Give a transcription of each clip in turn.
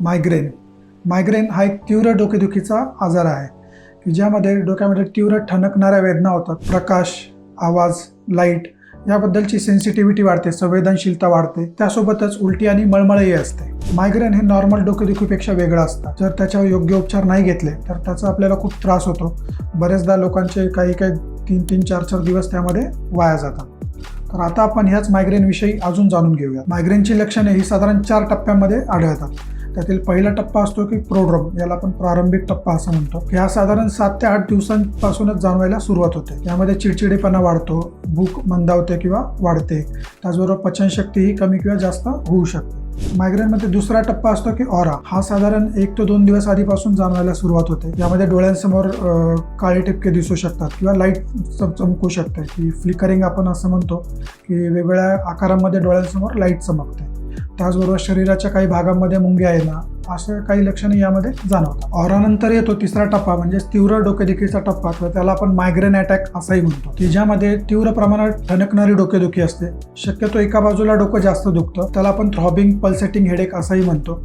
Migraine migraine हा एक तीव्र डोकेदुखीचा आजार आहे की ज्यामध्ये डोक्यामध्ये तीव्र ठणकणाऱ्या वेदना होतात. प्रकाश आवाज लाइट याबद्दलची सेन्सिटिव्हिटी वाढते संवेदनशीलता वाढते. त्यासोबतच उलटी आणि मळमळही असते. मायग्रेन हे नॉर्मल डोकेदुखीपेक्षा वेगळं असतं. जर त्याच्यावर योग्य उपचार नाही घेतले तर त्याचा आपल्याला खूप त्रास होतो. बरेचदा लोकांचे काही काही तीन तीन चार चार दिवस त्यामध्ये वाया जातात. तर आता आपण ह्याच मायग्रेनविषयी अजून जाणून घेऊया मायग्रेनची लक्षणे ही साधारण चार टप्प्यांमध्ये आढळतात. त्यातील पहिला टप्पा असतो की प्रोड्रम याला आपण प्रारंभिक टप्पा असं म्हणतो. ह्या साधारण सात ते आठ दिवसांपासूनच जाणवायला सुरुवात होते. यामध्ये चिडचिडेपणा वाढतो भूक मंदावते किंवा वाढते. त्याचबरोबर पचनशक्ती ही कमी किंवा जास्त होऊ शकते. मायग्रेनमध्ये दुसरा टप्पा असतो की ऑरा हा साधारण एक ते दोन दिवस आधीपासून जाणवायला सुरुवात होते. यामध्ये डोळ्यांसमोर काळे टिपके दिसू शकतात किंवा लाइट चमकू शकते. की फ्लिकरिंग आपण असं म्हणतो की वेगवेगळ्या आकारामध्ये डोळ्यांसमोर लाइट चमकते. त्याचबरोबर शरीराच्या काही भागांमध्ये मुंग्या येणं असं काही लक्षणे यामध्ये जाणवतात. ऑरानंतर येतो तिसरा टप्पा म्हणजे तीव्र डोकेदुखीचा टप्पा किंवा त्याला आपण मायग्रेन अटॅक असाही म्हणतो. की ज्यामध्ये तीव्र प्रमाणात ठणकणारी डोकेदुखी असते. शक्यतो एका बाजूला डोकं जास्त दुखतं त्याला आपण थ्रॉबिंग पल्सेटिंग हेडेक असंही म्हणतो.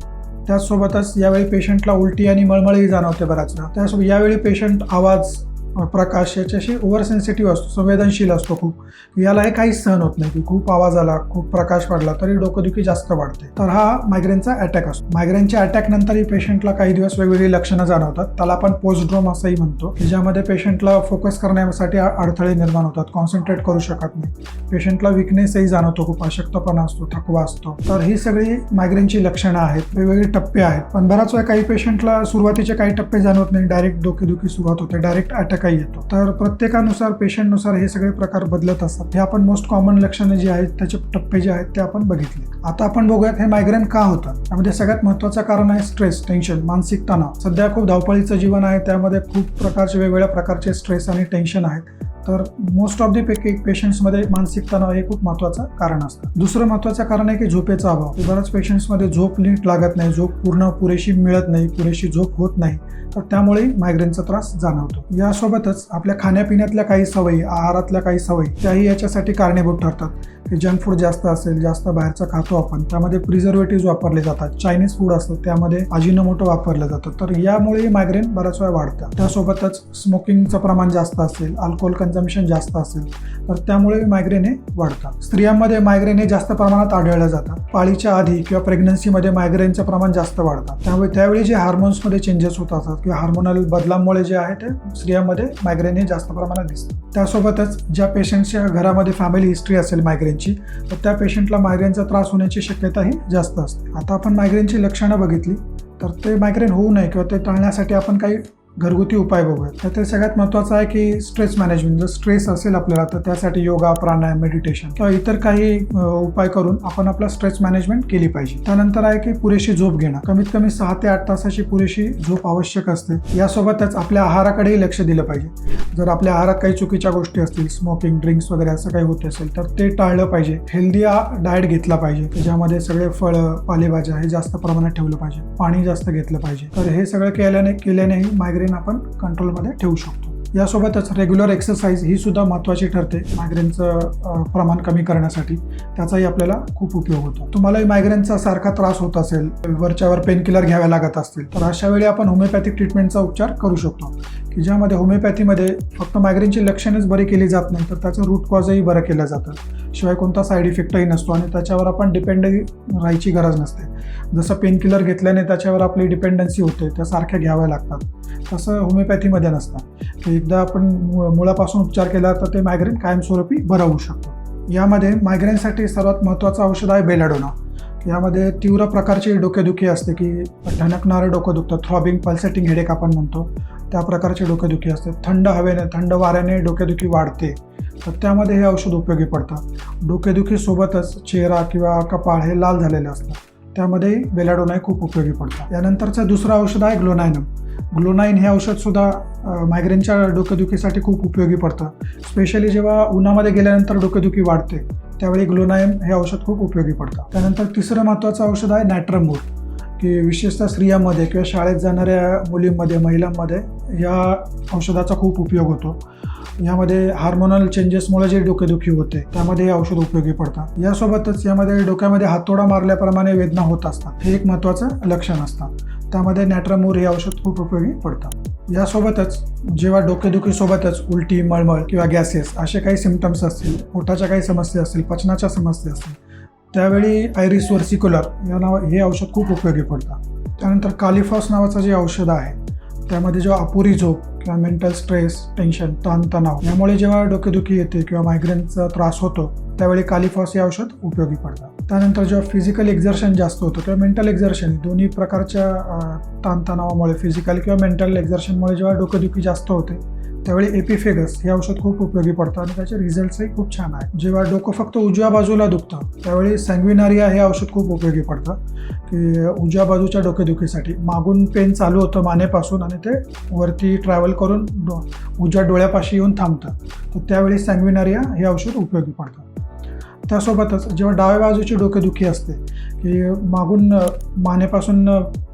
त्याचसोबतच यावेळी पेशंटला उलटी आणि मळमळही जाणवते बऱ्याचदा त्यासोबत यावेळी पेशंट आवाज प्रकाश याच्याशी ओव्हर सेन्सिटिव्ह असतो संवेदनशील असतो खूप. याला हे काहीच सहन होत नाही. की खूप आवाज आला खूप प्रकाश पडला तरी डोकंदुखी जास्त वाढते. तर हा मायग्रेनचा अटॅक असतो. मायग्रेनच्या अटॅक नंतरही पेशंटला काही दिवस वेगवेगळी लक्षणं जाणवतात. त्याला आपण पोस्टड्रोम असंही म्हणतो की ज्यामध्ये पेशंटला फोकस करण्यासाठी अडथळे निर्माण होतात कॉन्सन्ट्रेट करू शकत नाही. पेशंटला विकनेसही जाणवतो खूप अशक्तपणा असतो थकवा असतो. तर ही सगळी मायग्रेनची लक्षणं आहेत वेगवेगळे टप्पे आहेत. पण बराच वेळा काही पेशंटला सुरुवातीचे काही टप्पे जाणवत नाही डायरेक्ट डोकेदुखी सुरुवात होते डायरेक्ट अटॅक काही येतो. तर प्रत्येकानुसार पेशंटनुसार हे सगळे प्रकार बदलत असतात. हे आपण मोस्ट कॉमन लक्षणं जी आहेत त्याचे टप्पे जे आहेत ते आपण बघितले. आता आपण बघूयात हे मायग्रेन का होतं? त्यामध्ये सगळ्यात महत्त्वाचं कारण आहे स्ट्रेस टेन्शन मानसिक तणाव. सध्या खूप धावपळीचं जीवन आहे त्यामध्ये खूप प्रकारचे वेगवेगळ्या प्रकारचे स्ट्रेस आणि टेन्शन आहेत. तर मोस्ट ऑफ दी पैकी पेशंट्समध्ये मानसिक तणाव हे खूप महत्त्वाचं कारण असतं. दुसरं महत्त्वाचं कारण आहे की झोपेचा अभाव. बऱ्याच पेशंट्समध्ये झोप नीट लागत नाही झोप पूर्ण पुरेशी मिळत नाही पुरेशी झोप होत नाही. तर त्यामुळे मायग्रेनचा त्रास जाणवतो. यासोबतच आपल्या खाण्यापिण्यातल्या काही सवयी आहारातल्या काही सवयी त्याही याच्यासाठी कारणीभूत ठरतात. की जंक फूड जास्त असेल जास्त बाहेरचं खातो आपण त्यामध्ये प्रिझर्वेटिव्ह वापरले जातात. चायनीज फूड असतं त्यामध्ये अजिनोमोटो वापरलं जातं. तर यामुळे मायग्रेन बऱ्याच वेळा वाढतं. त्यासोबतच स्मोकिंगचं प्रमाण जास्त असेल अल्कोहोल कन्झम्पशन जास्त असेल तर त्यामुळे मायग्रेन हे वाढतात. स्त्रियांमध्ये मायग्रेन हे जास्त प्रमाणात आढळलं जातं पाळीच्या आधी किंवा प्रेग्नन्सीमध्ये मायग्रेनचं प्रमाण जास्त वाढतं त्यामुळे त्यावेळी जे हार्मोन्समध्ये चेंजेस होत असतात किंवा हार्मोनल बदलामुळे जे आहे ते स्त्रियांमध्ये मायग्रेन हे जास्त प्रमाणात दिसतं त्यासोबतच ज्या पेशंटच्या घरामध्ये फॅमिली हिस्ट्री असेल मायग्रेनची तर त्या पेशंटला मायग्रेनचा त्रास होण्याची शक्यताही जास्त असते. आता आपण मायग्रेनची लक्षणं बघितली तर ते मायग्रेन होऊ नये किंवा ते टाळण्यासाठी आपण काही घरगुती उपाय बघूयात तर ते सगळ्यात महत्त्वाचं आहे की स्ट्रेस मॅनेजमेंट जर स्ट्रेस असेल आपल्याला तर त्यासाठी योगा प्राणायाम मेडिटेशन किंवा इतर काही उपाय करून आपण आपला स्ट्रेस मॅनेजमेंट केली पाहिजे. त्यानंतर आहे की पुरेशी झोप घेणं. कमीत कमी सहा ते आठ तासाची पुरेशी झोप आवश्यक असते. यासोबतच आपल्या आहाराकडेही लक्ष दिलं पाहिजे. जर आपल्या आहारात काही चुकीच्या गोष्टी असतील स्मोकिंग ड्रिंक्स वगैरे असं काही होत असेल तर ते टाळलं पाहिजे. हेल्दी डाएट घेतला पाहिजे. की ज्यामध्ये सगळे फळं पालेभाज्या हे जास्त प्रमाणात ठेवलं पाहिजे. पाणी जास्त घेतलं पाहिजे. तर हे सगळं केल्याने केल्यानेही मायग्रेन आपण कंट्रोलमध्ये ठेवू शकतो. यासोबतच रेग्युलर एक्सरसाइज ही सुद्धा महत्त्वाची ठरते मायग्रेनचं प्रमाण कमी करण्यासाठी. त्याचाही आपल्याला खूप उपयोग होतो. तुम्हालाही मायग्रेनचा सारखा त्रास होत असेल वरच्यावर पेनकिलर घ्याव्या लागत असतील तर अशा वेळी आपण होमिओपॅथिक ट्रीटमेंटचा उपचार करू शकतो. की ज्यामध्ये होमिओपॅथीमध्ये फक्त मायग्रेनची लक्षणेच बरी केली जात नाही तर त्याचं रूट कॉजही बरं केलं जातं. शिवाय कोणता साईड इफेक्टही नसतो आणि त्याच्यावर आपण डिपेंडही राहायची गरज नसते. जसं पेनकिलर घेतल्याने त्याच्यावर आपली डिपेंडन्सी होते त्या सारख्या घ्याव्या लागतात. तसं होमिओपॅथीमध्ये नसतं. एकदा आपण मु- मुळापासून उपचार केला तर ते मायग्रेन कायमस्वरूपी बरं होऊ शकतो. यामध्ये मायग्रेनसाठी सर्वात महत्त्वाचं औषध आहे बेलाडोना. यामध्ये तीव्र प्रकारची डोकेदुखी असते की ठणकणारं डोकं दुखतं थ्रॉबिंग पल्सेटिंग हेडेक आपण म्हणतो. त्या प्रकारची डोकेदुखी असते. थंड हवेने थंड वाऱ्याने डोकेदुखी वाढते. तर त्यामध्ये हे औषध उपयोगी पडतं. डोकेदुखीसोबतच चेहरा किंवा कपाळ हे लाल झालेलं असतं. त्यामध्ये बेलाडोना हे खूप उपयोगी पडतं यानंतरचं दुसरं औषध आहे ग्लोनायनम. ग्लोनाईन हे औषधसुद्धा मायग्रेनच्या डोकेदुखीसाठी खूप उपयोगी पडतं. स्पेशली जेव्हा उन्हामध्ये गेल्यानंतर डोकेदुखी वाढते त्यावेळी ग्लोनायम हे औषध खूप उपयोगी पडतं. त्यानंतर तिसरं महत्त्वाचं औषध आहे नॅट्रमबूर की विशेषतः स्त्रियांमध्ये किंवा शाळेत जाणाऱ्या मुलींमध्ये महिलांमध्ये या औषधाचा खूप उपयोग होतो. यामध्ये हार्मोनल चेंजेसमुळे जे डोकेदुखी होते त्यामध्ये हे औषध उपयोगी पडतात. यासोबतच यामध्ये डोक्यामध्ये हातोडा मारल्याप्रमाणे वेदना होत असतात. हे एक महत्त्वाचं लक्षण असतं त्यामध्ये नॅट्रामूर हे औषध खूप उपयोगी पडतं यासोबतच जेव्हा डोकेदुखीसोबतच उलटी मळमळ किंवा गॅसेस असे काही सिमटम्स असतील पोटाच्या काही समस्या असतील पचनाच्या समस्या असतील त्यावेळी आयरिस वर्सिक्युलर या नाव हे औषध खूप उपयोगी पडतं. त्यानंतर कालिफॉस नावाचं जे औषध आहे त्यामध्ये जेव्हा अपुरी झोप किंवा मेंटल स्ट्रेस टेन्शन ताणतणाव यामुळे जेव्हा डोकेदुखी येते किंवा मायग्रेनचा त्रास होतो त्यावेळी कालिफॉस हे औषध उपयोगी पडतं. त्यानंतर जेव्हा फिजिकल एक्झर्शन जास्त होतं किंवा मेंटल एक्झर्शन दोन्ही प्रकारच्या ताणतणावामुळे फिजिकल किंवा मेंटल एक्झर्शनमुळे जेव्हा डोकेदुखी जास्त होते त्यावेळी एपिफेगस हे औषध खूप उपयोगी पडतं आणि त्याचे रिझल्ट्सही खूप छान आहे जेव्हा डोकं फक्त उजव्या बाजूला दुखतं त्यावेळी सँग्विनारिया हे औषध खूप उपयोगी पडतं की उजव्या बाजूच्या डोकेदुखीसाठी. मागून पेन चालू होतं मानेपासून आणि ते वरती ट्रॅव्हल करून डो उजव्या डोळ्यापाशी येऊन थांबतं. तर त्यावेळी सँग्विनारिया हे औषध उपयोगी पडतं. त्यासोबतच जेव्हा डाव्या बाजूची डोकेदुखी असते की मागून मानेपासून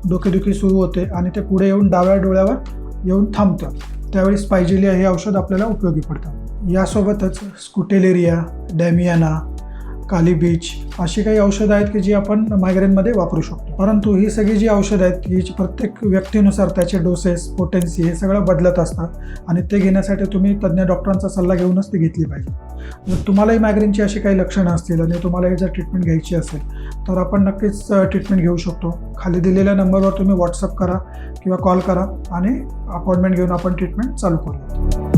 डोकेदुखी सुरू होते आणि ते पुढे येऊन डाव्या डोळ्यावर येऊन थांबतं त्यावेळेस स्पायजिलिया हे औषध आपल्याला उपयोगी पडतं यासोबतच स्कुटेलेरिया डॅमियाना काली बीच अशी काही औषधं आहेत की जी आपण मायग्रेनमध्ये वापरू शकतो. परंतु ही सगळी जी औषधं आहेत ही जी प्रत्येक व्यक्तीनुसार त्याचे डोसेस पोटेन्सी हे सगळं बदलत असतात आणि ते घेण्यासाठी तुम्ही तज्ज्ञ डॉक्टरांचा सल्ला घेऊनच ती घेतली पाहिजे. जर तुम्हालाही मायग्रेनची अशी काही लक्षणं असतील आणि तुम्हालाही जर ट्रीटमेंट घ्यायची असेल तर आपण नक्कीच ट्रीटमेंट घेऊ शकतो. खाली दिलेल्या नंबरवर तुम्ही व्हॉट्सअप करा किंवा कॉल करा आणि अपॉइंटमेंट घेऊन आपण ट्रीटमेंट चालू करूया.